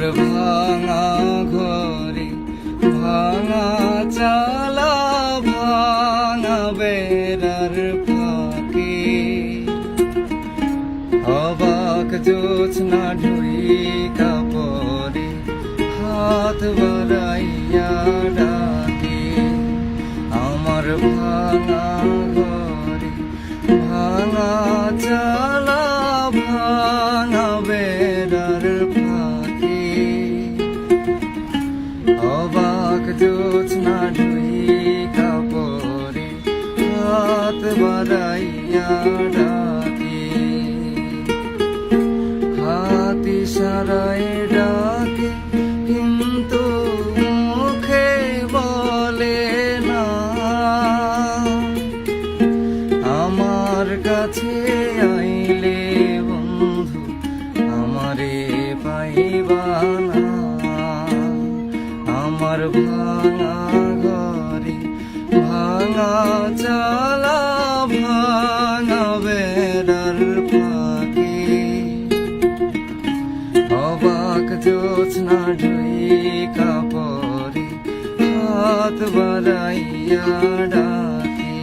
আমার ভাঙা ঘরে ভাঙা চালা, ভাঙা বেড়ার ফাঁকে। অবাক জোছনা ঢুই কাপড়ে হাত বাড়াইয়া ডাকে, আমার ভাঙা ঘরে অবাক জোছনা ঢুই কাপড়ে হাত বাড়াইয়া ডাকে। হাতি সারায় আমার ভাঙা ঘরে ভাঙা চালা ভাঙা বেড়ার ফাঁকে। অবাক জোৎস্না ঢুই কাপড়ে হাত বাড়াইয়া ডাকে।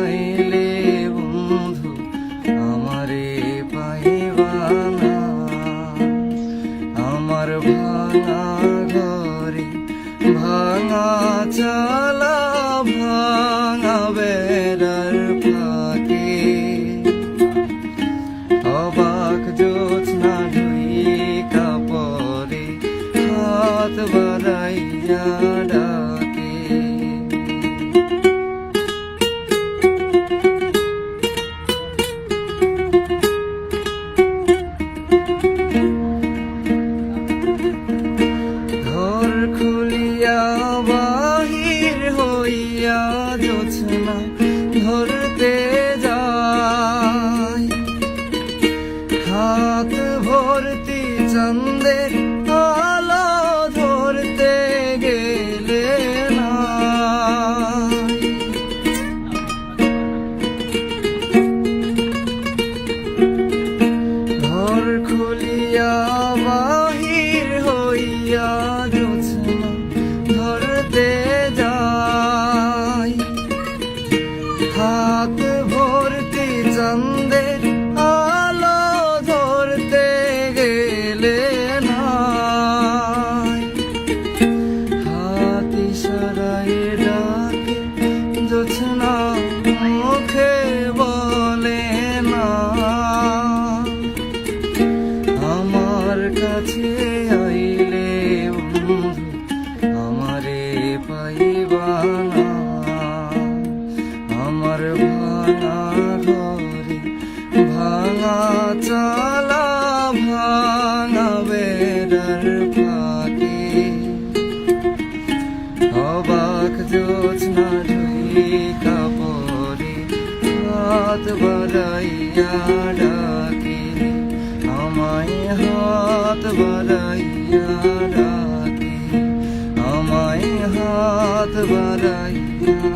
আইলে বন্ধু আমারে পাইবা না। আমার ভাঙা ঘরে ভাঙা চালা ভাঙা বেড়ার ফাঁকে। অবাক খুলিয়া বাহির হইয়া জোৎস্না ধরতে যাই। হাত ভরতে চন্দের ভাঙা বেড়ার ফাঁকে। অবাক জোছনা ঢুই কাপড়ে হাত বাড়াইয়া ডাকে। আমায় হাত বাড়াইয়া ডাকে। আমায় হাত বাড়াইয়া